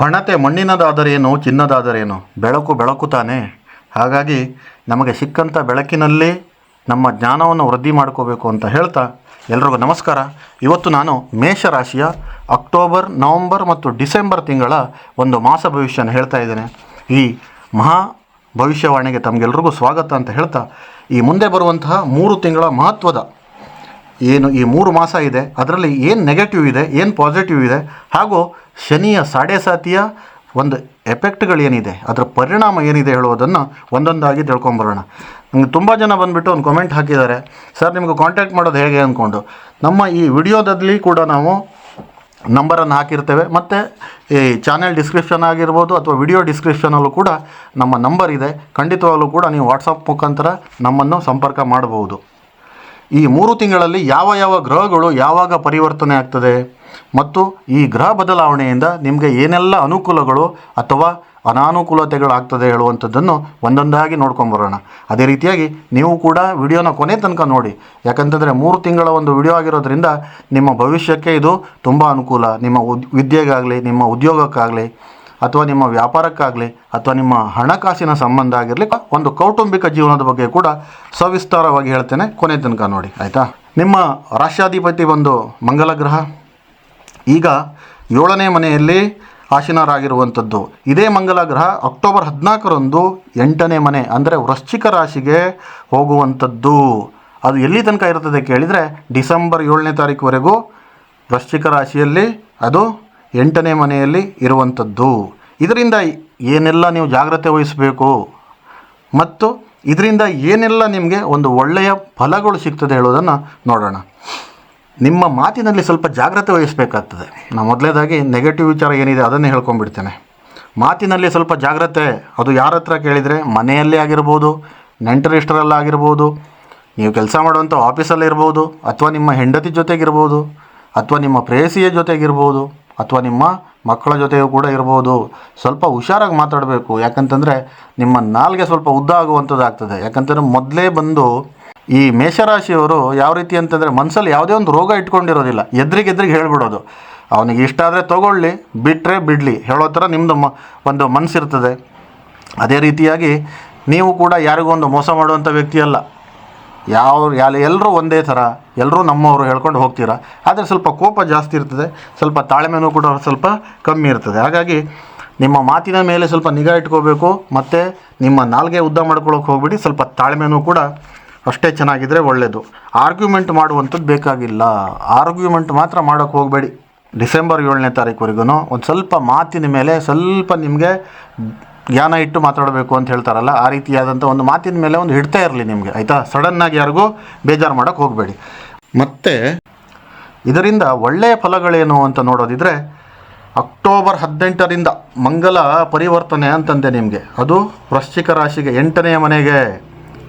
ಹಣತೆ ಮಣ್ಣಿನದಾದರೇನು, ಚಿನ್ನದಾದರೇನು? ಬೆಳಕು ಬೆಳಕು ತಾನೆ. ಹಾಗಾಗಿ ನಮಗೆ ಸಿಕ್ಕಂಥ ಬೆಳಕಿನಲ್ಲಿ ನಮ್ಮ ಜ್ಞಾನವನ್ನು ವೃದ್ಧಿ ಮಾಡ್ಕೋಬೇಕು ಅಂತ ಹೇಳ್ತಾ ಎಲ್ರಿಗೂ ನಮಸ್ಕಾರ. ಇವತ್ತು ನಾನು ಮೇಷರಾಶಿಯ ಅಕ್ಟೋಬರ್, ನವಂಬರ್ ಮತ್ತು ಡಿಸೆಂಬರ್ ತಿಂಗಳ ಒಂದು ಮಾಸ ಭವಿಷ್ಯನ ಹೇಳ್ತಾ ಇದ್ದೇನೆ. ಈ ಮಹಾ ಭವಿಷ್ಯವಾಣಿಗೆ ತಮಗೆಲ್ರಿಗೂ ಸ್ವಾಗತ ಅಂತ ಹೇಳ್ತಾ ಈ ಮುಂದೆ ಬರುವಂತಹ ಮೂರು ತಿಂಗಳ ಮಹತ್ವದ ಏನು ಈ ಮೂರು ಮಾಸ ಇದೆ, ಅದರಲ್ಲಿ ಏನು ನೆಗೆಟಿವ್ ಇದೆ, ಏನು ಪಾಸಿಟಿವ್ ಇದೆ, ಹಾಗೂ ಶನಿಯ ಸಾಡೆ ಸಾತಿಯ ಒಂದು ಎಫೆಕ್ಟ್ಗಳೇನಿದೆ ಅದರ ಪರಿಣಾಮ ಏನಿದೆ ಹೇಳುವುದನ್ನು ಒಂದೊಂದಾಗಿ ತಿಳ್ಕೊಂಬರೋಣ. ನಂಗೆ ತುಂಬ ಜನ ಬಂದುಬಿಟ್ಟು ಒಂದು ಕಾಮೆಂಟ್ ಹಾಕಿದ್ದಾರೆ. ಸರ್, ನಿಮಗೆ ಕಾಂಟ್ಯಾಕ್ಟ್ ಮಾಡೋದು ಹೇಗೆ ಅಂದ್ಕೊಂಡು ನಮ್ಮ ಈ ವಿಡಿಯೋದಲ್ಲಿ ಕೂಡ ನಾವು ನಂಬರನ್ನು ಹಾಕಿರ್ತೇವೆ. ಮತ್ತು ಈ ಚಾನೆಲ್ ಡಿಸ್ಕ್ರಿಪ್ಷನ್ ಆಗಿರ್ಬೋದು ಅಥವಾ ವಿಡಿಯೋ ಡಿಸ್ಕ್ರಿಪ್ಷನಲ್ಲೂ ಕೂಡ ನಮ್ಮ ನಂಬರ್ ಇದೆ. ಖಂಡಿತವಾಗಲೂ ಕೂಡ ನೀವು ವಾಟ್ಸಪ್ ಮುಖಾಂತರ ನಮ್ಮನ್ನು ಸಂಪರ್ಕ ಮಾಡಬಹುದು. ಈ ಮೂರು ತಿಂಗಳಲ್ಲಿ ಯಾವ ಯಾವ ಗ್ರಹಗಳು ಯಾವಾಗ ಪರಿವರ್ತನೆ ಆಗ್ತದೆ? ಮತ್ತು ಈ ಗ್ರಹ ಬದಲಾವಣೆಯಿಂದ ನಿಮಗೆ ಏನೆಲ್ಲ ಅನುಕೂಲಗಳು ಅಥವಾ ಅನಾನುಕೂಲತೆಗಳಾಗ್ತದೆ ಹೇಳುವಂಥದ್ದನ್ನು ಒಂದೊಂದಾಗಿ ನೋಡ್ಕೊಂಬರೋಣ ಅದೇ ರೀತಿಯಾಗಿ ನೀವು ಕೂಡ ವಿಡಿಯೋನ ಕೊನೆ ತನಕ ನೋಡಿ. ಯಾಕಂತಂದರೆ ಮೂರು ತಿಂಗಳ ಒಂದು ವಿಡಿಯೋ ಆಗಿರೋದ್ರಿಂದ ನಿಮ್ಮ ಭವಿಷ್ಯಕ್ಕೆ ಇದು ತುಂಬ ಅನುಕೂಲ. ನಿಮ್ಮ ಉದ್, ವಿದ್ಯೆಗಾಗಲಿ, ನಿಮ್ಮ ಉದ್ಯೋಗಕ್ಕಾಗಲಿ ಅಥವಾ ನಿಮ್ಮ ವ್ಯಾಪಾರಕ್ಕಾಗಲಿ ಅಥವಾ ನಿಮ್ಮ ಹಣಕಾಸಿನ ಸಂಬಂಧ ಆಗಿರಲಿ, ಒಂದು ಕೌಟುಂಬಿಕ ಜೀವನದ ಬಗ್ಗೆ ಕೂಡ ಸವಿಸ್ತಾರವಾಗಿ ಹೇಳ್ತೇನೆ ಕೊನೆ ತನಕ ನೋಡಿ, ಆಯಿತಾ? ನಿಮ್ಮ ರಾಷ್ಟ್ರಾಧಿಪತಿ ಒಂದು ಮಂಗಲ ಗ್ರಹ. ಈಗ ಏಳನೇ ಮನೆಯಲ್ಲಿ ಆಶೀನರಾಗಿರುವಂಥದ್ದು ಇದೇ ಮಂಗಲ ಗ್ರಹ ಅಕ್ಟೋಬರ್ ಹದಿನಾಲ್ಕರಂದು ಎಂಟನೇ ಮನೆ, ಅಂದರೆ ವೃಶ್ಚಿಕ ರಾಶಿಗೆ ಹೋಗುವಂಥದ್ದು. ಅದು ಎಲ್ಲಿ ತನಕ ಇರ್ತದೆ ಕೇಳಿದರೆ ಡಿಸೆಂಬರ್ ಏಳನೇ ತಾರೀಕುವರೆಗೂ ವೃಶ್ಚಿಕ ರಾಶಿಯಲ್ಲಿ, ಅದು ಎಂಟನೇ ಮನೆಯಲ್ಲಿ ಇರುವಂಥದ್ದು. ಇದರಿಂದ ಏನೆಲ್ಲ ನೀವು ಜಾಗ್ರತೆ ವಹಿಸಬೇಕು? ಮತ್ತು ಇದರಿಂದ ಏನೆಲ್ಲ ನಿಮಗೆ ಒಂದು ಒಳ್ಳೆಯ ಫಲಗಳು ಸಿಗ್ತದೆ ಹೇಳೋದನ್ನು ನೋಡೋಣ. ನಿಮ್ಮ ಮಾತಿನಲ್ಲಿ ಸ್ವಲ್ಪ ಜಾಗ್ರತೆ ವಹಿಸಬೇಕಾಗ್ತದೆ. ನಾನು ಮೊದಲೇದಾಗಿ ನೆಗೆಟಿವ್ ವಿಚಾರ ಏನಿದೆ ಅದನ್ನೇ ಹೇಳ್ಕೊಂಡ್ಬಿಡ್ತೇನೆ. ಮಾತಿನಲ್ಲಿ ಸ್ವಲ್ಪ ಜಾಗ್ರತೆ. ಅದು ಯಾರ ಹತ್ರ ಕೇಳಿದರೆ? ಮನೆಯಲ್ಲೇ ಆಗಿರ್ಬೋದು ನೆಂಟರಿಷ್ಟರಲ್ಲಾಗಿರ್ಬೋದು ನೀವು ಕೆಲಸ ಮಾಡುವಂಥ ಆಫೀಸಲ್ಲಿರ್ಬೋದು ಅಥವಾ ನಿಮ್ಮ ಹೆಂಡತಿ ಜೊತೆಗಿರ್ಬೋದು, ಅಥವಾ ನಿಮ್ಮ ಪ್ರೇಯಸಿಯ ಜೊತೆಗಿರ್ಬೋದು. ಅಥವಾ ನಿಮ್ಮ ಮಕ್ಕಳ ಜೊತೆಯೂ ಕೂಡ ಇರ್ಬೋದು. ಸ್ವಲ್ಪ ಹುಷಾರಾಗಿ ಮಾತಾಡಬೇಕು. ಯಾಕಂತಂದರೆ ನಿಮ್ಮ ನಾಲ್ಗೆ ಸ್ವಲ್ಪ ಉದ್ದ ಆಗುವಂಥದ್ದಾಗ್ತದೆ. ಯಾಕಂತಂದರೆ ಮೊದಲೇ ಬಂದು ಈ ಮೇಷರಾಶಿಯವರು ಯಾವ ರೀತಿ ಅಂತಂದರೆ ಮನಸ್ಸಲ್ಲಿ ಯಾವುದೇ ಒಂದು ರೋಗ ಇಟ್ಕೊಂಡಿರೋದಿಲ್ಲ. ಎದ್ರಿಗೆ ಎದ್ರಿಗೆ ಹೇಳ್ಬಿಡೋದು. ಅವನಿಗೆ ಇಷ್ಟ ಆದರೆ ತೊಗೊಳ್ಳಿ ಬಿಟ್ಟರೆ ಬಿಡಲಿ. ಹೇಳೋ ಥರ ನಿಮ್ಮದು ಮ, ಒಂದು ಮನಸ್ಸಿರ್ತದೆ ಅದೇ ರೀತಿಯಾಗಿ ನೀವು ಕೂಡ ಯಾರಿಗೂ ಒಂದು ಮೋಸ ಮಾಡುವಂಥ ವ್ಯಕ್ತಿ ಅಲ್ಲ ಯಾವ ಎಲ್ಲರೂ ಒಂದೇ ಥರ ಎಲ್ಲರೂ ನಮ್ಮವರು ಹೇಳ್ಕೊಂಡು ಹೋಗ್ತೀರಾ? ಆದರೆ ಸ್ವಲ್ಪ ಕೋಪ ಜಾಸ್ತಿ ಇರ್ತದೆ, ಸ್ವಲ್ಪ ತಾಳ್ಮೆನೂ ಕೂಡ ಸ್ವಲ್ಪ ಕಮ್ಮಿ ಇರ್ತದೆ. ಹಾಗಾಗಿ ನಿಮ್ಮ ಮಾತಿನ ಮೇಲೆ ಸ್ವಲ್ಪ ನಿಗಾ ಇಟ್ಕೋಬೇಕು, ಮತ್ತು ನಿಮ್ಮ ನಾಲ್ಗೆ ಉದ್ದ ಮಾಡ್ಕೊಳ್ಳೋಕೆ ಹೋಗ್ಬಿಡಿ, ಸ್ವಲ್ಪ ತಾಳ್ಮೆನೂ ಕೂಡ ಅಷ್ಟೇ ಚೆನ್ನಾಗಿದ್ದರೆ ಒಳ್ಳೆಯದು ಆರ್ಗ್ಯುಮೆಂಟ್ ಮಾಡುವಂಥದ್ದು ಬೇಕಾಗಿಲ್ಲ. ಆರ್ಗ್ಯುಮೆಂಟ್ ಮಾತ್ರ ಮಾಡೋಕ್ಕೆ ಹೋಗಬೇಡಿ. ಡಿಸೆಂಬರ್ ಏಳನೇ ತಾರೀಕುವರೆಗೂ ಒಂದು ಸ್ವಲ್ಪ ಮಾತಿನ ಮೇಲೆ ಸ್ವಲ್ಪ ನಿಮಗೆ ಜ್ಞಾನ ಇಟ್ಟು ಮಾತಾಡಬೇಕು ಅಂತ ಹೇಳ್ತಾರಲ್ಲ, ಆ ರೀತಿಯಾದಂಥ ಒಂದು ಮಾತಿನ ಮೇಲೆ ಒಂದು ಹಿಡ್ತಾ ಇರಲಿ ನಿಮಗೆ, ಆಯಿತಾ? ಸಡನ್ನಾಗಿ ಯಾರಿಗೂ ಬೇಜಾರು ಮಾಡೋಕ್ಕೆ ಹೋಗಬೇಡಿ. ಮತ್ತು ಇದರಿಂದ ಒಳ್ಳೆಯ ಫಲಗಳೇನು ಅಂತ ನೋಡೋದಿದ್ರೆ, ಅಕ್ಟೋಬರ್ ಹದಿನೆಂಟರಿಂದ ಮಂಗಲ ಪರಿವರ್ತನೆ ಅಂತಂದೆ ನಿಮಗೆ. ಅದು ವೃಶ್ಚಿಕ ರಾಶಿಗೆ ಎಂಟನೆಯ ಮನೆಗೆ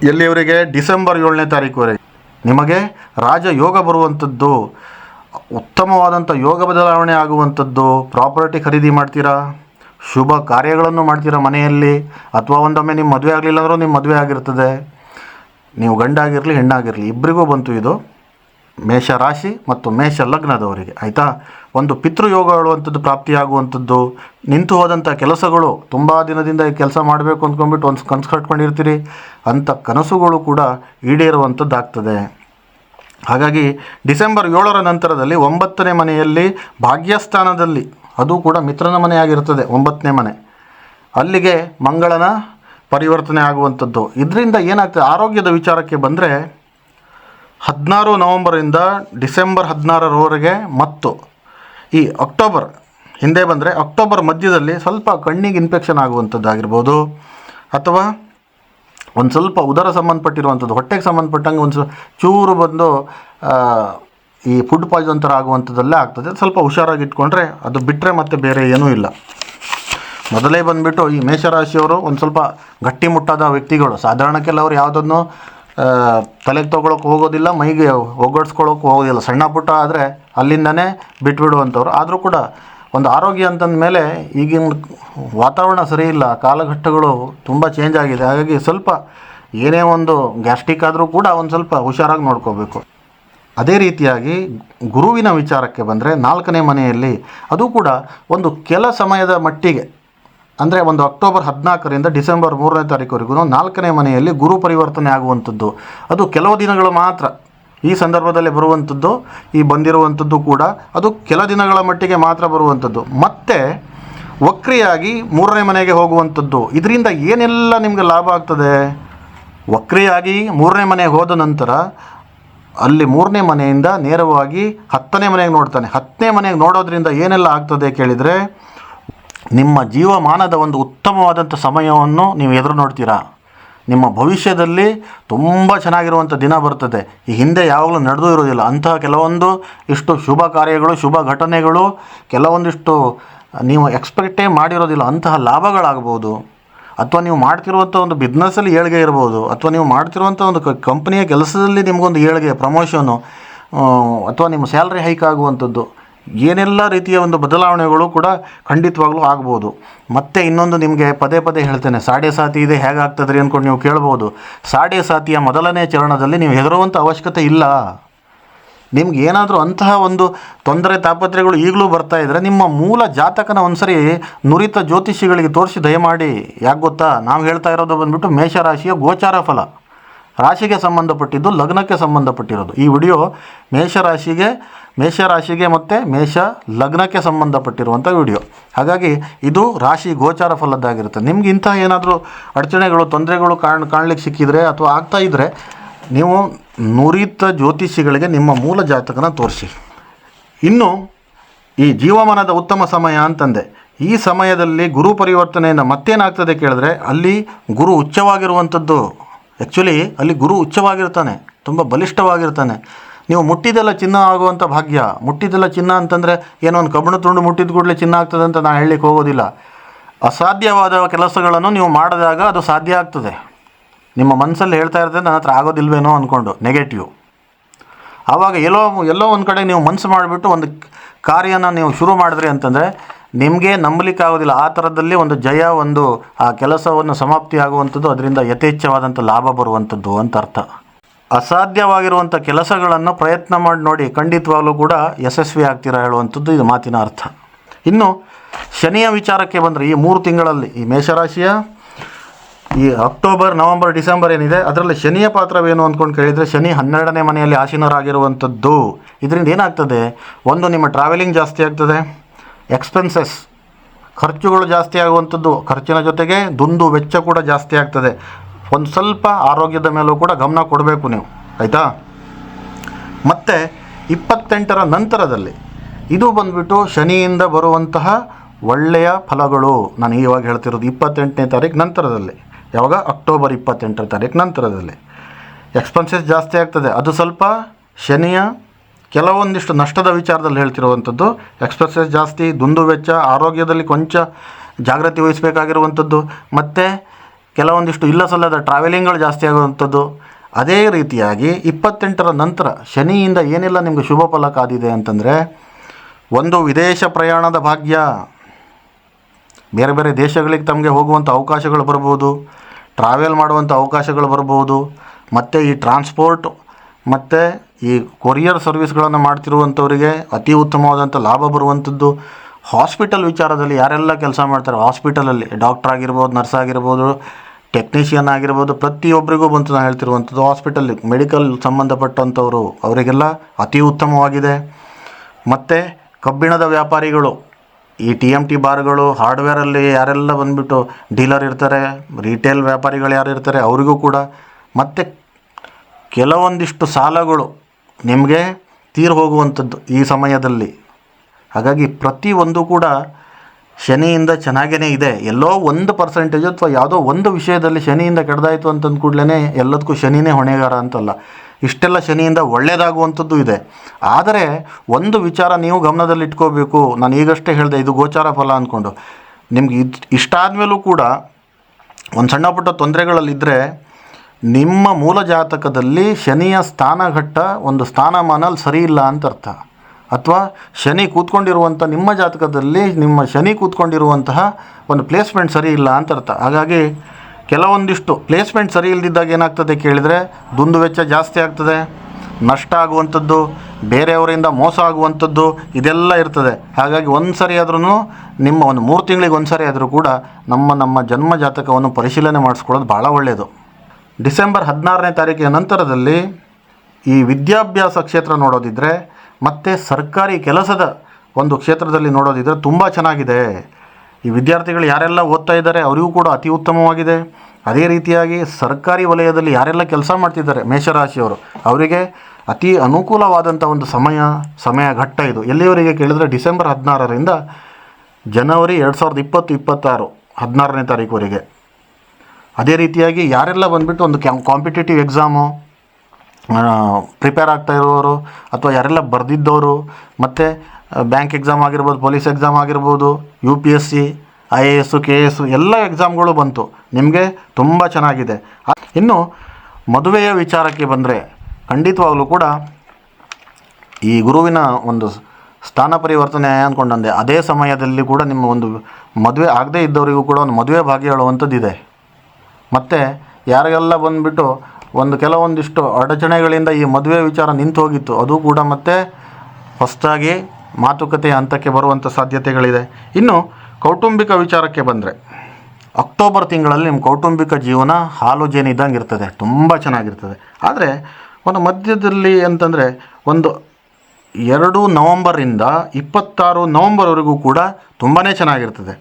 ಎಲ್ಲಿಯವರಿಗೆ ಡಿಸೆಂಬರ್ ಏಳನೇ ತಾರೀಕುವರೆಗೆ. ನಿಮಗೆ ರಾಜಯೋಗ ಬರುವಂಥದ್ದು ಉತ್ತಮವಾದಂಥ ಯೋಗ ಬದಲಾವಣೆ ಆಗುವಂಥದ್ದು, ಪ್ರಾಪರ್ಟಿ ಖರೀದಿ ಮಾಡ್ತೀರಾ? ಶುಭ ಕಾರ್ಯಗಳನ್ನು ಮಾಡ್ತೀರಾ ಮನೆಯಲ್ಲಿ? ಅಥವಾ ಒಂದೊಮ್ಮೆ ನಿಮ್ಮ ಮದುವೆ ಆಗಲಿಲ್ಲ ಅಂದರೂ ನಿಮ್ಮ ಮದುವೆ ಆಗಿರ್ತದೆ. ನೀವು ಗಂಡಾಗಿರಲಿ, ಹೆಣ್ಣಾಗಿರಲಿ ಇಬ್ಬರಿಗೂ ಬಂತು ಇದು. ಮೇಷ ರಾಶಿ ಮತ್ತು ಮೇಷ ಲಗ್ನದವರಿಗೆ, ಆಯಿತಾ? ಒಂದು ಪಿತೃಯೋಗ ಹೇಳುವಂಥದ್ದು ಪ್ರಾಪ್ತಿಯಾಗುವಂಥದ್ದು ನಿಂತು ಹೋದಂಥ ಕೆಲಸಗಳು ತುಂಬ ದಿನದಿಂದ ಈ ಕೆಲಸ ಮಾಡಬೇಕು ಅಂದ್ಕೊಂಡ್ಬಿಟ್ಟು ಒಂದು ಕನಸು ಕಟ್ಕೊಂಡಿರ್ತೀರಿ. ಅಂಥ ಕನಸುಗಳು ಕೂಡ ಈಡೇರುವಂಥದ್ದಾಗ್ತದೆ. ಹಾಗಾಗಿ ಡಿಸೆಂಬರ್ ಏಳರ ನಂತರದಲ್ಲಿ ಒಂಬತ್ತನೇ ಮನೆಯಲ್ಲಿ ಭಾಗ್ಯಸ್ಥಾನದಲ್ಲಿ ಅದು ಕೂಡ ಮಿತ್ರನ ಮನೆಯಾಗಿರುತ್ತದೆ, ಒಂಬತ್ತನೇ ಮನೆ. ಅಲ್ಲಿಗೆ ಮಂಗಳನ ಪರಿವರ್ತನೆ ಆಗುವಂಥದ್ದು. ಇದರಿಂದ ಏನಾಗ್ತದೆ, ಆರೋಗ್ಯದ ವಿಚಾರಕ್ಕೆ ಬಂದರೆ ಹದಿನಾರು ನವಂಬರಿಂದ ಡಿಸೆಂಬರ್ ಹದಿನಾರರವರೆಗೆ ಮತ್ತು ಈ ಅಕ್ಟೋಬರ್, ಹಿಂದೆ ಬಂದರೆ ಅಕ್ಟೋಬರ್ ಮಧ್ಯದಲ್ಲಿ ಸ್ವಲ್ಪ ಕಣ್ಣಿಗೆ ಇನ್ಫೆಕ್ಷನ್ ಆಗುವಂಥದ್ದಾಗಿರ್ಬೋದು ಅಥವಾ ಒಂದು ಸ್ವಲ್ಪ ಉದರ ಸಂಬಂಧಪಟ್ಟಿರುವಂಥದ್ದು, ಹೊಟ್ಟೆಗೆ ಸಂಬಂಧಪಟ್ಟಂಗೆ ಒಂದು ಚೂರು ಬಂದು ಈ ಫುಡ್ ಪಾಯ್ಸನ್ ಥರ ಆಗುವಂಥದ್ದಲ್ಲೇ ಆಗ್ತದೆ. ಸ್ವಲ್ಪ ಹುಷಾರಾಗಿ ಇಟ್ಕೊಂಡ್ರೆ ಅದು ಬಿಟ್ಟರೆ ಮತ್ತೆ ಬೇರೆ ಏನೂ ಇಲ್ಲ. ಮೊದಲೇ ಬಂದುಬಿಟ್ಟು ಈ ಮೇಷರಾಶಿಯವರು ಒಂದು ಸ್ವಲ್ಪ ಗಟ್ಟಿಮುಟ್ಟಾದ ವ್ಯಕ್ತಿಗಳು. ಸಾಧಾರಣಕ್ಕೆಲ್ಲ ಕೆಲವರು ಯಾವುದನ್ನು ತಲೆಗೆ ತೊಗೊಳಕ್ಕೆ ಹೋಗೋದಿಲ್ಲ, ಮೈಗೆ ಒಗ್ಗಡ್ಸ್ಕೊಳ್ಳೋಕೆ ಹೋಗೋದಿಲ್ಲ. ಸಣ್ಣ ಪುಟ್ಟ ಆದರೆ ಅಲ್ಲಿಂದನೇ ಬಿಟ್ಬಿಡುವಂಥವ್ರು. ಆದರೂ ಕೂಡ ಒಂದು ಆರೋಗ್ಯ ಅಂತಂದ ಮೇಲೆ ಈಗಿನ ವಾತಾವರಣ ಸರಿ ಇಲ್ಲ, ಕಾಲಘಟ್ಟಗಳು ತುಂಬ ಚೇಂಜ್ ಆಗಿದೆ. ಹಾಗಾಗಿ ಸ್ವಲ್ಪ ಏನೇ ಒಂದು ಗ್ಯಾಸ್ಟ್ರಿಕ್ ಆದರೂ ಕೂಡ ಒಂದು ಸ್ವಲ್ಪ ಹುಷಾರಾಗಿ ನೋಡ್ಕೋಬೇಕು. ಅದೇ ರೀತಿಯಾಗಿ ಗುರುವಿನ ವಿಚಾರಕ್ಕೆ ಬಂದರೆ ನಾಲ್ಕನೇ ಮನೆಯಲ್ಲಿ ಅದು ಕೂಡ ಒಂದು ಕೆಲ ಸಮಯದ ಮಟ್ಟಿಗೆ, ಅಂದರೆ ಒಂದು ಅಕ್ಟೋಬರ್ ಹದಿನಾಲ್ಕರಿಂದ ಡಿಸೆಂಬರ್ ಮೂರನೇ ತಾರೀಕುವರೆಗೂ ನಾಲ್ಕನೇ ಮನೆಯಲ್ಲಿ ಗುರು ಪರಿವರ್ತನೆ ಆಗುವಂಥದ್ದು. ಅದು ಕೆಲವು ದಿನಗಳು ಮಾತ್ರ ಈ ಸಂದರ್ಭದಲ್ಲಿ ಬರುವಂಥದ್ದು, ಈ ಬಂದಿರುವಂಥದ್ದು ಕೂಡ ಅದು ಕೆಲ ದಿನಗಳ ಮಟ್ಟಿಗೆ ಮಾತ್ರ ಬರುವಂಥದ್ದು. ಮತ್ತೆ ವಕ್ರಿಯಾಗಿ ಮೂರನೇ ಮನೆಗೆ ಹೋಗುವಂಥದ್ದು. ಇದರಿಂದ ಏನೆಲ್ಲ ನಿಮಗೆ ಲಾಭ ಆಗ್ತದೆ? ವಕ್ರಿಯಾಗಿ ಮೂರನೇ ಮನೆಗೆ ಹೋದ ನಂತರ ಅಲ್ಲಿ ಮೂರನೇ ಮನೆಯಿಂದ ನೇರವಾಗಿ ಹತ್ತನೇ ಮನೆಗೆ ನೋಡ್ತಾನೆ. ಹತ್ತನೇ ಮನೆಗೆ ನೋಡೋದ್ರಿಂದ ಏನೆಲ್ಲ ಆಗ್ತದೆ ಕೇಳಿದರೆ, ನಿಮ್ಮ ಜೀವಮಾನದ ಒಂದು ಉತ್ತಮವಾದಂಥ ಸಮಯವನ್ನು ನೀವು ಎದುರು ನೋಡ್ತೀರಾ. ನಿಮ್ಮ ಭವಿಷ್ಯದಲ್ಲಿ ತುಂಬ ಚೆನ್ನಾಗಿರುವಂಥ ದಿನ ಬರ್ತದೆ. ಈ ಹಿಂದೆ ಯಾವಾಗಲೂ ನಡೆದು ಇರೋದಿಲ್ಲ. ಅಂತಹ ಕೆಲವೊಂದು ಇಷ್ಟು ಶುಭ ಕಾರ್ಯಗಳು, ಶುಭ ಘಟನೆಗಳು, ಕೆಲವೊಂದಿಷ್ಟು ನೀವು ಎಕ್ಸ್ಪೆಕ್ಟೇ ಮಾಡಿರೋದಿಲ್ಲ. ಅಂತಹ ಲಾಭಗಳಾಗ್ಬೋದು. ಅಥವಾ ನೀವು ಮಾಡ್ತಿರುವಂಥ ಒಂದು ಬಿಸ್ನೆಸ್ಸಲ್ಲಿ ಏಳಿಗೆ ಇರ್ಬೋದು, ಅಥವಾ ನೀವು ಮಾಡ್ತಿರುವಂಥ ಒಂದು ಕಂಪ್ನಿಯ ಕೆಲಸದಲ್ಲಿ ನಿಮಗೊಂದು ಏಳಿಗೆ ಪ್ರಮೋಷನು ಅಥವಾ ನಿಮ್ಮ ಸ್ಯಾಲ್ರಿ ಹೈಕ್ ಆಗುವಂಥದ್ದು, ಏನೆಲ್ಲ ರೀತಿಯ ಒಂದು ಬದಲಾವಣೆಗಳು ಕೂಡ ಖಂಡಿತವಾಗ್ಲೂ ಆಗ್ಬೋದು. ಮತ್ತೆ ಇನ್ನೊಂದು ನಿಮಗೆ ಪದೇ ಪದೇ ಹೇಳ್ತೇನೆ, ಸಾಡೆ ಸಾತಿ ಇದೆ, ಹೇಗಾಗ್ತದ್ರಿ ಅಂದ್ಕೊಂಡು ನೀವು ಕೇಳ್ಬೋದು. ಸಾಡೆ ಸಾತಿಯ ಮೊದಲನೇ ಚರಣದಲ್ಲಿ ನೀವು ಹೆದರುವಂಥ ಅವಶ್ಯಕತೆ ಇಲ್ಲ. ನಿಮ್ಗೆ ಏನಾದರೂ ಅಂತಹ ಒಂದು ತೊಂದರೆ ತಾಪತ್ರೆಗಳು ಈಗಲೂ ಬರ್ತಾ ಇದ್ದರೆ ನಿಮ್ಮ ಮೂಲ ಜಾತಕನ ಒಂದ್ಸರಿ ನುರಿತ ಜ್ಯೋತಿಷಿಗಳಿಗೆ ತೋರಿಸಿ ದಯಮಾಡಿ. ಯಾಕೆ ಗೊತ್ತಾ? ನಾವು ಹೇಳ್ತಾ ಇರೋದು ಬಂದ್ಬಿಟ್ಟು ಮೇಷರಾಶಿಯ ಗೋಚಾರ ಫಲ. ರಾಶಿಗೆ ಸಂಬಂಧಪಟ್ಟಿದ್ದು, ಲಗ್ನಕ್ಕೆ ಸಂಬಂಧಪಟ್ಟಿರೋದು. ಈ ವಿಡಿಯೋ ಮೇಷರಾಶಿಗೆ ಮೇಷರಾಶಿಗೆ ಮತ್ತು ಮೇಷ ಲಗ್ನಕ್ಕೆ ಸಂಬಂಧಪಟ್ಟಿರುವಂಥ ವಿಡಿಯೋ. ಹಾಗಾಗಿ ಇದು ರಾಶಿ ಗೋಚಾರ ಫಲದ್ದಾಗಿರುತ್ತೆ. ನಿಮ್ಗೆ ಇಂತಹ ಏನಾದರೂ ಅಡಚಣೆಗಳು, ತೊಂದರೆಗಳು ಕಾಣ್ ಕಾಣ್ಲಿಕ್ಕೆ ಸಿಕ್ಕಿದರೆ ಅಥವಾ ಆಗ್ತಾ ಇದ್ದರೆ ನೀವು ನುರಿತ ಜ್ಯೋತಿಷಿಗಳಿಗೆ ನಿಮ್ಮ ಮೂಲ ಜಾತಕನ ತೋರಿಸಿ. ಇನ್ನು ಈ ಜೀವಮಾನದ ಉತ್ತಮ ಸಮಯ ಅಂತಂದೆ. ಈ ಸಮಯದಲ್ಲಿ ಗುರು ಪರಿವರ್ತನೆಯನ್ನು ಮತ್ತೇನಾಗ್ತದೆ ಕೇಳಿದ್ರೆ ಅಲ್ಲಿ ಗುರು ಉಚ್ಚವಾಗಿರುವಂಥದ್ದು. ಆ್ಯಕ್ಚುಲಿ ಅಲ್ಲಿ ಗುರು ಉಚ್ಚವಾಗಿರ್ತಾನೆ, ತುಂಬ ಬಲಿಷ್ಠವಾಗಿರ್ತಾನೆ. ನೀವು ಮುಟ್ಟಿದೆಲ್ಲ ಚಿನ್ನ ಆಗುವಂಥ ಭಾಗ್ಯ, ಮುಟ್ಟಿದೆಲ್ಲ ಚಿನ್ನ ಅಂತಂದರೆ ಏನೋ ಒಂದು ಕಬ್ಬಣ ತುಂಡು ಮುಟ್ಟಿದ ಕೂಡಲೇ ಚಿನ್ನ ಆಗ್ತದೆ ಅಂತ ನಾನು ಹೇಳಲಿಕ್ಕೆ ಹೋಗೋದಿಲ್ಲ. ಅಸಾಧ್ಯವಾದ ಕೆಲಸಗಳನ್ನು ನೀವು ಮಾಡಿದಾಗ ಅದು ಸಾಧ್ಯ ಆಗ್ತದೆ. ನಿಮ್ಮ ಮನಸ್ಸಲ್ಲಿ ಹೇಳ್ತಾ ಇರ್ತದೆ ನನ್ನ ಹತ್ರ ಆಗೋದಿಲ್ವೇನೋ ಅಂದ್ಕೊಂಡು ನೆಗೆಟಿವ್ ಆವಾಗ ಎಲ್ಲೋ ಎಲ್ಲೋ ಒಂದು ಕಡೆ ನೀವು ಮನಸ್ಸು ಮಾಡಿಬಿಟ್ಟು ಒಂದು ಕಾರ್ಯನ ನೀವು ಶುರು ಮಾಡಿದ್ರಿ ಅಂತಂದರೆ, ನಿಮಗೆ ನಂಬಲಿಕ್ಕೆ ಆಗೋದಿಲ್ಲ. ಆ ಥರದಲ್ಲಿ ಒಂದು ಜಯ, ಒಂದು ಆ ಕೆಲಸವನ್ನು ಸಮಾಪ್ತಿ ಆಗುವಂಥದ್ದು ಅದರಿಂದ ಯಥೇಚ್ಛವಾದಂಥ ಲಾಭ ಬರುವಂಥದ್ದು ಅಂತ ಅರ್ಥ. ಅಸಾಧ್ಯವಾಗಿರುವಂಥ ಕೆಲಸಗಳನ್ನು ಪ್ರಯತ್ನ ಮಾಡಿ ನೋಡಿ ಖಂಡಿತವಾಗಲೂ ಕೂಡ ಯಶಸ್ವಿ ಆಗ್ತೀರಾ ಹೇಳುವಂಥದ್ದು ಇದು ಮಾತಿನ ಅರ್ಥ. ಇನ್ನು ಶನಿಯ ವಿಚಾರಕ್ಕೆ ಬಂದರೆ ಈ ಮೂರು ತಿಂಗಳಲ್ಲಿ ಈ ಮೇಷರಾಶಿಯ ಈ ಅಕ್ಟೋಬರ್, ನವಂಬರ್, ಡಿಸೆಂಬರ್ ಏನಿದೆ, ಅದರಲ್ಲಿ ಶನಿಯ ಪಾತ್ರವೇನು ಅಂದ್ಕೊಂಡು ಕೇಳಿದರೆ ಶನಿ ಹನ್ನೆರಡನೇ ಮನೆಯಲ್ಲಿ ಆಸೀನರಾಗಿರುವಂಥದ್ದು. ಇದರಿಂದ ಏನಾಗ್ತದೆ? ಒಂದು, ನಿಮ್ಮ ಟ್ರಾವೆಲಿಂಗ್ ಜಾಸ್ತಿ ಆಗ್ತದೆ ಎಕ್ಸ್ಪೆನ್ಸಸ್ ಖರ್ಚುಗಳು ಜಾಸ್ತಿ ಆಗುವಂಥದ್ದು, ಖರ್ಚಿನ ಜೊತೆಗೆ ದುಂದು, ವೆಚ್ಚ ಕೂಡ ಜಾಸ್ತಿ ಆಗ್ತದೆ. ಒಂದು ಸ್ವಲ್ಪ ಆರೋಗ್ಯದ ಮೇಲೂ ಕೂಡ ಗಮನ ಕೊಡಬೇಕು ನೀವು, ಆಯಿತಾ? ಮತ್ತು, ಇಪ್ಪತ್ತೆಂಟರ ನಂತರದಲ್ಲಿ, ಇದು ಬಂದ್ಬಿಟ್ಟು ಶನಿಯಿಂದ ಬರುವಂತಹ ಒಳ್ಳೆಯ ಫಲಗಳು. ನಾನು ಇವಾಗ ಹೇಳ್ತಿರೋದು ಇಪ್ಪತ್ತೆಂಟನೇ ತಾರೀಕು ನಂತರದಲ್ಲಿ. ಯಾವಾಗ? ಅಕ್ಟೋಬರ್ ಇಪ್ಪತ್ತೆಂಟರ ತಾರೀಕು ನಂತರದಲ್ಲಿ. ಎಕ್ಸ್ಪೆನ್ಸಸ್ ಜಾಸ್ತಿ ಆಗ್ತದೆ. ಅದು ಸ್ವಲ್ಪ ಶನಿಯ ಕೆಲವೊಂದಿಷ್ಟು ನಷ್ಟದ ವಿಚಾರದಲ್ಲಿ ಹೇಳ್ತಿರುವಂಥದ್ದು. ಎಕ್ಸ್ಪೆನ್ಸಸ್ ಜಾಸ್ತಿ, ದುಂದು ವೆಚ್ಚ, ಆರೋಗ್ಯದಲ್ಲಿ ಕೊಂಚ ಜಾಗೃತಿ ವಹಿಸಬೇಕಾಗಿರುವಂಥದ್ದು. ಮತ್ತು ಕೆಲವೊಂದಿಷ್ಟು ಇಲ್ಲ ಸಲ್ಲದ ಟ್ರಾವೆಲಿಂಗ್ಗಳು ಜಾಸ್ತಿ ಆಗುವಂಥದ್ದು. ಅದೇ ರೀತಿಯಾಗಿ ಇಪ್ಪತ್ತೆಂಟರ ನಂತರ ಶನಿಯಿಂದ ಏನೆಲ್ಲ ನಿಮಗೆ ಶುಭ ಫಲ ಕಾದಿದೆ ಅಂತಂದರೆ, ಒಂದು ವಿದೇಶ ಪ್ರಯಾಣದ ಭಾಗ್ಯ. ಬೇರೆ ಬೇರೆ ದೇಶಗಳಿಗೆ ತಮಗೆ ಹೋಗುವಂಥ ಅವಕಾಶಗಳು ಬರ್ಬೋದು. ಟ್ರಾವೆಲ್ ಮಾಡುವಂಥ ಅವಕಾಶಗಳು ಬರಬಹುದು. ಮತ್ತು ಈ ಟ್ರಾನ್ಸ್ಪೋರ್ಟ್ ಮತ್ತು ಈ ಕೊರಿಯರ್ ಸರ್ವಿಸ್ಗಳನ್ನು ಮಾಡ್ತಿರುವಂಥವರಿಗೆ ಅತಿ ಉತ್ತಮವಾದಂಥ ಲಾಭ ಬರುವಂಥದ್ದು ಹಾಸ್ಪಿಟಲ್ ವಿಚಾರದಲ್ಲಿ ಯಾರೆಲ್ಲ ಕೆಲಸ ಮಾಡ್ತಾರೆ ಹಾಸ್ಪಿಟಲಲ್ಲಿ ಡಾಕ್ಟ್ರ್ ಆಗಿರ್ಬೋದು ನರ್ಸ್ ಆಗಿರ್ಬೋದು ಟೆಕ್ನಿಷಿಯನ್ ಆಗಿರ್ಬೋದು ಪ್ರತಿಯೊಬ್ಬರಿಗೂ ಬಂತು ನಾನು ಹೇಳ್ತಿರುವಂಥದ್ದು ಹಾಸ್ಪಿಟಲ್ ಮೆಡಿಕಲ್ ಸಂಬಂಧಪಟ್ಟಂಥವರು ಅವರಿಗೆಲ್ಲ ಅತಿ ಉತ್ತಮವಾಗಿದೆ. ಮತ್ತು ಕಬ್ಬಿಣದ ವ್ಯಾಪಾರಿಗಳು ಈ ಟಿ ಎಂ ಟಿ ಬಾರ್ಗಳು ಹಾರ್ಡ್ವೇರಲ್ಲಿ ಯಾರೆಲ್ಲ ಬಂದುಬಿಟ್ಟು ಡೀಲರ್ ಇರ್ತಾರೆ ರಿಟೇಲ್ ವ್ಯಾಪಾರಿಗಳು ಯಾರು ಇರ್ತಾರೆ, ಅವರಿಗೂ ಕೂಡ ಮತ್ತು ಕೆಲವೊಂದಿಷ್ಟು ಸಾಲಗಳು ನಿಮಗೆ ತೀರಿ ಹೋಗುವಂಥದ್ದು ಈ ಸಮಯದಲ್ಲಿ. ಹಾಗಾಗಿ ಪ್ರತಿಯೊಂದು ಕೂಡ ಶನಿಯಿಂದ ಚೆನ್ನಾಗೇ ಇದೆ. ಎಲ್ಲೋ ಒಂದು ಪರ್ಸೆಂಟೇಜ್ ಅಥವಾ ಯಾವುದೋ ಒಂದು ವಿಷಯದಲ್ಲಿ ಶನಿಯಿಂದ ಕೆಡ್ದಾಯಿತು ಅಂತಂದು ಕೂಡಲೇ ಎಲ್ಲದಕ್ಕೂ ಶನಿನೇ ಹೊಣೆಗಾರ ಅಂತಲ್ಲ. ಇಷ್ಟೆಲ್ಲ ಶನಿಯಿಂದ ಒಳ್ಳೆಯದಾಗುವಂಥದ್ದು ಇದೆ. ಆದರೆ ಒಂದು ವಿಚಾರ ನೀವು ಗಮನದಲ್ಲಿ ಇಟ್ಕೋಬೇಕು. ನಾನು ಈಗಷ್ಟೇ ಹೇಳಿದೆ, ಇದು ಗೋಚಾರ ಫಲ ಅಂದ್ಕೊಂಡು ನಿಮ್ಗೆ ಇದು ಇಷ್ಟಾದ ಮೇಲೂ ಕೂಡ ಒಂದು ಸಣ್ಣ ಪುಟ್ಟ ತೊಂದರೆಗಳಲ್ಲಿದ್ದರೆ ನಿಮ್ಮ ಮೂಲ ಜಾತಕದಲ್ಲಿ ಶನಿಯ ಸ್ಥಾನಘಟ್ಟ ಒಂದು ಸ್ಥಾನಮಾನ ಅಲ್ಲಿ ಸರಿ ಇಲ್ಲ ಅಂತ ಅರ್ಥ. ಅಥವಾ ಶನಿ ಕೂತ್ಕೊಂಡಿರುವಂಥ ನಿಮ್ಮ ಜಾತಕದಲ್ಲಿ ನಿಮ್ಮ ಶನಿ ಕೂತ್ಕೊಂಡಿರುವಂತಹ ಒಂದು ಪ್ಲೇಸ್ಮೆಂಟ್ ಸರಿ ಇಲ್ಲ ಅಂತ ಅರ್ಥ. ಹಾಗಾಗಿ ಕೆಲವೊಂದಿಷ್ಟು ಪ್ಲೇಸ್ಮೆಂಟ್ ಸರಿ ಇಲ್ಲದಿದ್ದಾಗ ಏನಾಗ್ತದೆ ಕೇಳಿದರೆ ದುಂದು ವೆಚ್ಚ ಜಾಸ್ತಿ ಆಗ್ತದೆ, ನಷ್ಟ ಆಗುವಂಥದ್ದು, ಬೇರೆಯವರಿಂದ ಮೋಸ ಆಗುವಂಥದ್ದು ಇದೆಲ್ಲ ಇರ್ತದೆ. ಹಾಗಾಗಿ ಒಂದು ಸರಿ ಆದ್ರೂ ನಿಮ್ಮ ಒಂದು ಮೂರು ತಿಂಗಳಿಗೆ ಒಂದು ಸರಿ ಆದರೂ ಕೂಡ ನಮ್ಮ ನಮ್ಮ ಜನ್ಮ ಜಾತಕವನ್ನು ಪರಿಶೀಲನೆ ಮಾಡಿಸ್ಕೊಳ್ಳೋದು ಭಾಳ ಒಳ್ಳೆಯದು ಡಿಸೆಂಬರ್ ಹದಿನಾರನೇ ತಾರೀಕಿನ ನಂತರದಲ್ಲಿ ಈ ವಿದ್ಯಾಭ್ಯಾಸ ಕ್ಷೇತ್ರ ನೋಡೋದಿದ್ದರೆ ಮತ್ತು ಸರ್ಕಾರಿ ಕೆಲಸದ ಒಂದು ಕ್ಷೇತ್ರದಲ್ಲಿ ನೋಡೋದಿದ್ದರೆ ತುಂಬ ಚೆನ್ನಾಗಿದೆ. ಈ ವಿದ್ಯಾರ್ಥಿಗಳು ಯಾರೆಲ್ಲ ಓದ್ತಾ ಇದ್ದಾರೆ ಅವರಿಗೂ ಕೂಡ ಅತಿ ಉತ್ತಮವಾಗಿದೆ. ಅದೇ ರೀತಿಯಾಗಿ ಸರ್ಕಾರಿ ವಲಯದಲ್ಲಿ ಯಾರೆಲ್ಲ ಕೆಲಸ ಮಾಡ್ತಿದ್ದಾರೆ ಮೇಷರಾಶಿಯವರು, ಅವರಿಗೆ ಅತಿ ಅನುಕೂಲವಾದಂಥ ಒಂದು ಸಮಯ ಸಮಯ ಘಟ್ಟ ಇದು. ಎಲ್ಲಿಯವರಿಗೆ ಕೇಳಿದರೆ ಡಿಸೆಂಬರ್ ಹದಿನಾರರಿಂದ ಜನವರಿ ಎರಡು ಸಾವಿರದ ಇಪ್ಪತ್ತು, ಇಪ್ಪತ್ತಾರು, ಹದಿನಾರನೇ ತಾರೀಕುವರೆಗೆ. ಅದೇ ರೀತಿಯಾಗಿ ಯಾರೆಲ್ಲ ಬಂದುಬಿಟ್ಟು ಒಂದು ಕ್ಯಾಮ್ ಕಾಂಪಿಟೇಟಿವ್ ಎಕ್ಸಾಮು ಪ್ರಿಪೇರ್ ಆಗ್ತಾ ಇರೋರು ಅಥವಾ ಯಾರೆಲ್ಲ ಬರೆದಿದ್ದವರು, ಮತ್ತು ಬ್ಯಾಂಕ್ ಎಕ್ಸಾಮ್ ಆಗಿರ್ಬೋದು, ಪೊಲೀಸ್ ಎಕ್ಸಾಮ್ ಆಗಿರ್ಬೋದು, U P S C, I A S K S ಎಲ್ಲ ಎಕ್ಸಾಮ್ಗಳು ಬಂತು. ನಿಮಗೆ ತುಂಬ ಚೆನ್ನಾಗಿದೆ. ಇನ್ನು ಮದುವೆಯ ವಿಚಾರಕ್ಕೆ ಬಂದರೆ ಖಂಡಿತವಾಗಲೂ ಕೂಡ ಈ ಗುರುವಿನ ಒಂದು ಸ್ಥಾನ ಪರಿವರ್ತನೆ ಅಂದ್ಕೊಂಡಂದೆ ಅದೇ ಸಮಯದಲ್ಲಿ ಕೂಡ ನಿಮ್ಮ ಒಂದು ಮದುವೆ ಆಗದೇ ಇದ್ದವರಿಗೂ ಕೂಡ ಒಂದು ಮದುವೆ ಭಾಗ್ಯ ಹೇಳುವಂಥದ್ದಿದೆ. ಮತ್ತು ಯಾರಿಗೆಲ್ಲ ಬಂದುಬಿಟ್ಟು ಒಂದು ಕೆಲವೊಂದಿಷ್ಟು ಅಡಚಣೆಗಳಿಂದ ಈ ಮದುವೆ ವಿಚಾರ ನಿಂತು ಹೋಗಿತ್ತು ಅದು ಕೂಡ ಮತ್ತೆ ಹೊಸದಾಗಿ ಮಾತುಕತೆಯ ಹಂತಕ್ಕೆ ಬರುವಂಥ ಸಾಧ್ಯತೆಗಳಿದೆ. ಇನ್ನು ಕೌಟುಂಬಿಕ ವಿಚಾರಕ್ಕೆ ಬಂದರೆ, ಅಕ್ಟೋಬರ್ ತಿಂಗಳಲ್ಲಿ ನಿಮ್ಮ ಕೌಟುಂಬಿಕ ಜೀವನ ಹಾಲು ಜೇನು ಇದ್ದಂಗೆ ಇರ್ತದೆ, ತುಂಬ ಚೆನ್ನಾಗಿರ್ತದೆ. ಆದರೆ ಒಂದು ಮಧ್ಯದಲ್ಲಿ ಅಂತಂದರೆ ಒಂದು ಎರಡು ನವಂಬರಿಂದ ಇಪ್ಪತ್ತಾರು ನವಂಬರ್ವರೆಗೂ ಕೂಡ ತುಂಬಾ ಚೆನ್ನಾಗಿರ್ತದೆ.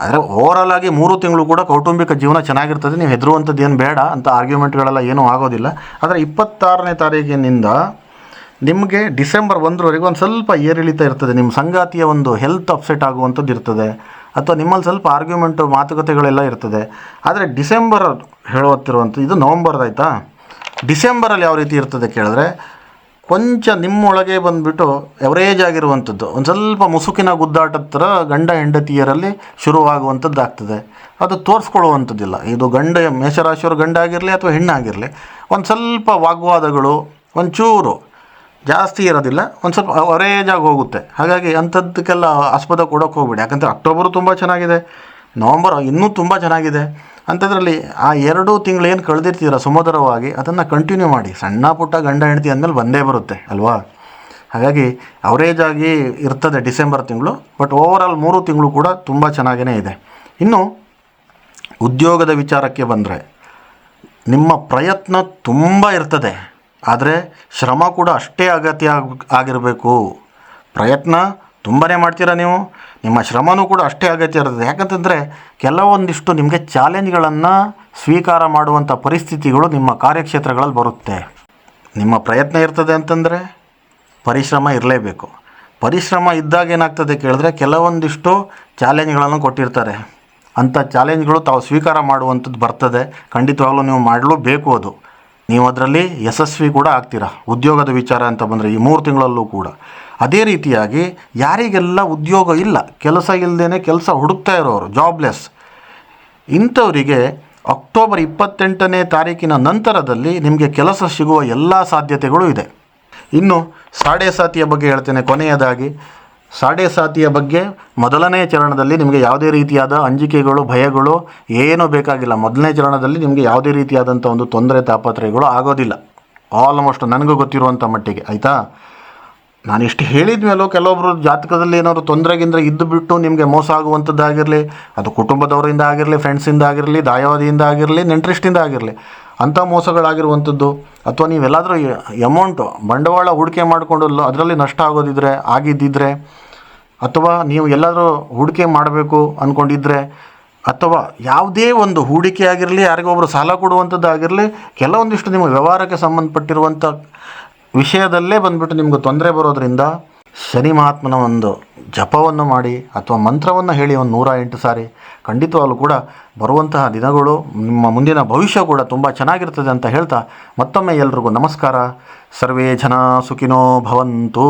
ಆದರೆ ಓವರಾಲ್ ಆಗಿ ಮೂರು ತಿಂಗಳು ಕೂಡ ಕೌಟುಂಬಿಕ ಜೀವನ ಚೆನ್ನಾಗಿರ್ತದೆ, ನೀವು ಹೆದರುವಂಥದ್ದು ಏನು ಬೇಡ ಅಂತ ಆರ್ಗ್ಯುಮೆಂಟ್ಗಳೆಲ್ಲ ಏನೂ ಆಗೋದಿಲ್ಲ. ಆದರೆ ಇಪ್ಪತ್ತಾರನೇ ತಾರೀಕಿನಿಂದ ನಿಮಗೆ ಡಿಸೆಂಬರ್ ಒಂದರವರೆಗೂ ಒಂದು ಸ್ವಲ್ಪ ಏರಿಳಿತ ಇರ್ತದೆ. ನಿಮ್ಮ ಸಂಗಾತಿಯ ಒಂದು ಹೆಲ್ತ್ ಅಪ್ಸೆಟ್ ಆಗುವಂಥದ್ದು ಇರ್ತದೆ. ಅಥವಾ ನಿಮ್ಮಲ್ಲಿ ಸ್ವಲ್ಪ ಆರ್ಗ್ಯುಮೆಂಟು ಮಾತುಕತೆಗಳೆಲ್ಲ ಇರ್ತದೆ. ಆದರೆ ಡಿಸೆಂಬರ್ ಹೇಳುತ್ತಿರುವಂಥದ್ದು ಇದು ನವಂಬರ್ದಾಯ್ತಾ ಡಿಸೆಂಬರಲ್ಲಿ ಯಾವ ರೀತಿ ಇರ್ತದೆ ಕೇಳಿದ್ರೆ, ಕೊಂಚ ನಿಮ್ಮೊಳಗೆ ಬಂದುಬಿಟ್ಟು ಎವರೇಜ್ ಆಗಿರುವಂಥದ್ದು. ಒಂದು ಸ್ವಲ್ಪ ಮುಸುಕಿನ ಗುದ್ದಾಟದ ಥರ ಗಂಡ ಹೆಂಡತಿಯರಲ್ಲಿ ಶುರುವಾಗುವಂಥದ್ದು ಆಗ್ತದೆ. ಅದು ತೋರಿಸ್ಕೊಳ್ಳುವಂಥದ್ದಿಲ್ಲ. ಇದು ಗಂಡ, ಮೇಷರಾಶಿಯವರು ಗಂಡ ಆಗಿರಲಿ ಅಥವಾ ಹೆಣ್ಣಾಗಿರಲಿ, ಒಂದು ಸ್ವಲ್ಪ ವಾಗ್ವಾದಗಳು, ಒಂಚೂರು ಜಾಸ್ತಿ ಇರೋದಿಲ್ಲ. ಒಂದು ಸ್ವಲ್ಪ ಅವರೇಜ್ ಆಗಿ ಹೋಗುತ್ತೆ. ಹಾಗಾಗಿ ಅಂಥದ್ದಕ್ಕೆಲ್ಲ ಆಸ್ಪದ ಕೊಡೋಕೆ ಹೋಗ್ಬೇಡಿ. ಯಾಕಂದರೆ ಅಕ್ಟೋಬರು ತುಂಬ ಚೆನ್ನಾಗಿದೆ. ನವಂಬರ್ ಇನ್ನೂ ತುಂಬ ಚೆನ್ನಾಗಿದೆ. ಅಂಥದ್ರಲ್ಲಿ ಆ ಎರಡು ತಿಂಗಳು ಏನು ಕಳೆದಿರ್ತೀರ ಸುಮಧುರವಾಗಿ, ಅದನ್ನು ಕಂಟಿನ್ಯೂ ಮಾಡಿ. ಸಣ್ಣ ಪುಟ್ಟ ಗಂಡ ಹೆಂಡತಿ ಅಂದಮೇಲೆ ಬಂದೇ ಬರುತ್ತೆ, ಅಲ್ವಾ? ಹಾಗಾಗಿ ಅವರೇಜ್ ಆಗಿ ಇರ್ತದೆ ಡಿಸೆಂಬರ್ ತಿಂಗಳು, ಬಟ್ ಓವರಾಲ್ ಮೂರು ತಿಂಗಳು ಕೂಡ ತುಂಬ ಚೆನ್ನಾಗೇ ಇದೆ. ಇನ್ನು ಉದ್ಯೋಗದ ವಿಚಾರಕ್ಕೆ ಬಂದರೆ, ನಿಮ್ಮ ಪ್ರಯತ್ನ ತುಂಬ ಇರ್ತದೆ. ಆದರೆ ಶ್ರಮ ಕೂಡ ಅಷ್ಟೇ ಅಗತ್ಯ ಆಗ್ ಆಗಿರಬೇಕು. ಪ್ರಯತ್ನ ತುಂಬಾ ಮಾಡ್ತೀರಾ ನೀವು? ನಿಮ್ಮ ಶ್ರಮನೂ ಕೂಡ ಅಷ್ಟೇ ಅಗತ್ಯ ಇರ್ತದೆ. ಯಾಕಂತಂದರೆ ಕೆಲವೊಂದಿಷ್ಟು ನಿಮಗೆ ಚಾಲೆಂಜ್ಗಳನ್ನು ಸ್ವೀಕಾರ ಮಾಡುವಂಥ ಪರಿಸ್ಥಿತಿಗಳು ನಿಮ್ಮ ಕಾರ್ಯಕ್ಷೇತ್ರಗಳಲ್ಲಿ ಬರುತ್ತೆ. ನಿಮ್ಮ ಪ್ರಯತ್ನ ಇರ್ತದೆ ಅಂತಂದರೆ ಪರಿಶ್ರಮ ಇರಲೇಬೇಕು. ಪರಿಶ್ರಮ ಇದ್ದಾಗ ಏನಾಗ್ತದೆ ಕೇಳಿದ್ರೆ ಕೆಲವೊಂದಿಷ್ಟು ಚಾಲೆಂಜ್ಗಳನ್ನು ಕೊಟ್ಟಿರ್ತಾರೆ. ಅಂಥ ಚಾಲೆಂಜ್ಗಳು ತಾವು ಸ್ವೀಕಾರ ಮಾಡುವಂಥದ್ದು ಬರ್ತದೆ. ಖಂಡಿತವಾಗ್ಲೂ ನೀವು ಮಾಡಲೇಬೇಕು ಅದು. ನೀವು ಅದರಲ್ಲಿ ಯಶಸ್ವಿ ಕೂಡ ಆಗ್ತೀರಾ? ಉದ್ಯೋಗದ ವಿಚಾರ ಅಂತ ಬಂದರೆ ಈ ಮೂರು ತಿಂಗಳಲ್ಲೂ ಕೂಡ. ಅದೇ ರೀತಿಯಾಗಿ ಯಾರಿಗೆಲ್ಲ ಉದ್ಯೋಗ ಇಲ್ಲ, ಕೆಲಸ ಇಲ್ಲದೇ ಕೆಲಸ ಹುಡುಕ್ತಾ ಇರೋರು ಜಾಬ್ಲೆಸ್ ಇಂಥವರಿಗೆ ಅಕ್ಟೋಬರ್ ಇಪ್ಪತ್ತೆಂಟನೇ ತಾರೀಕಿನ ನಂತರದಲ್ಲಿ ನಿಮಗೆ ಕೆಲಸ ಸಿಗುವ ಎಲ್ಲ ಸಾಧ್ಯತೆಗಳು ಇದೆ. ಇನ್ನು ಸಾಡೆ ಸಾತಿಯ ಬಗ್ಗೆ ಹೇಳ್ತೇನೆ, ಕೊನೆಯದಾಗಿ ಸಾಡೆ ಸಾತಿಯ ಬಗ್ಗೆ ಮೊದಲನೇ ಚರಣದಲ್ಲಿ ನಿಮಗೆ ಯಾವುದೇ ರೀತಿಯಾದ ಅಂಜಿಕೆಗಳು, ಭಯಗಳು ಏನೂ ಬೇಕಾಗಿಲ್ಲ. ಮೊದಲನೇ ಚರಣದಲ್ಲಿ ನಿಮಗೆ ಯಾವುದೇ ರೀತಿಯಾದಂಥ ಒಂದು ತೊಂದರೆ, ತಾಪತ್ರಯಗಳು ಆಗೋದಿಲ್ಲ. ಆಲ್ಮೋಸ್ಟ್ ನನಗೂ ಗೊತ್ತಿರುವಂಥ ಮಟ್ಟಿಗೆ, ಆಯಿತಾ? ನಾನು ಇಷ್ಟು ಹೇಳಿದ ಮೇಲೂ ಕೆಲವೊಬ್ಬರು ಜಾತಕದಲ್ಲಿ ಏನಾದ್ರು ತೊಂದರೆ ಗಿಂದ್ರೆ ಇದ್ದು ಬಿಟ್ಟು ನಿಮಗೆ ಮೋಸ ಆಗುವಂಥದ್ದಾಗಿರಲಿ, ಅದು ಕುಟುಂಬದವರಿಂದ ಆಗಿರಲಿ ಫ್ರೆಂಡ್ಸಿಂದ ಆಗಿರಲಿ ದಾಯವಾದಿಯಿಂದ ಆಗಿರಲಿ ನೆಂಟ್ರಿಸ್ಟಿಂದ ಆಗಿರಲಿ ಅಂಥ ಮೋಸಗಳಾಗಿರುವಂಥದ್ದು, ಅಥವಾ ನೀವೆಲ್ಲಾದರೂ ಎಮೌಂಟು ಬಂಡವಾಳ ಹೂಡಿಕೆ ಮಾಡಿಕೊಂಡು ಅದರಲ್ಲಿ ನಷ್ಟ ಆಗೋದಿದ್ರೆ, ಆಗಿದ್ದಿದ್ರೆ, ಅಥವಾ ನೀವು ಎಲ್ಲಾದರೂ ಹೂಡಿಕೆ ಮಾಡಬೇಕು ಅಂದ್ಕೊಂಡಿದ್ರೆ ಅಥವಾ ಯಾವುದೇ ಒಂದು ಹೂಡಿಕೆ ಆಗಿರಲಿ ಯಾರಿಗೊಬ್ಬರು ಸಾಲ ಕೊಡುವಂಥದ್ದು ಆಗಿರಲಿ, ಕೆಲವೊಂದಿಷ್ಟು ನಿಮ್ಮ ವ್ಯವಹಾರಕ್ಕೆ ಸಂಬಂಧಪಟ್ಟಿರುವಂಥ ವಿಷಯದಲ್ಲೇ ಬಂದುಬಿಟ್ಟು ನಿಮಗೆ ತೊಂದರೆ ಬರೋದರಿಂದ ಶನಿ ಮಹಾತ್ಮನ ಒಂದು ಜಪವನ್ನು ಮಾಡಿ, ಅಥವಾ ಮಂತ್ರವನ್ನು ಹೇಳಿ ಒಂದು ನೂರ ಎಂಟು ಸಾರಿ ಖಂಡಿತವಾಗ್ಲೂ ಕೂಡ ಬರುವಂತಹ ದಿನಗಳು, ನಿಮ್ಮ ಮುಂದಿನ ಭವಿಷ್ಯ ಕೂಡ ತುಂಬ ಚೆನ್ನಾಗಿರ್ತದೆ ಅಂತ ಹೇಳ್ತಾ ಮತ್ತೊಮ್ಮೆ ಎಲ್ರಿಗೂ ನಮಸ್ಕಾರ. ಸರ್ವೇ ಜನ ಸುಖಿನೋ ಭವಂತು.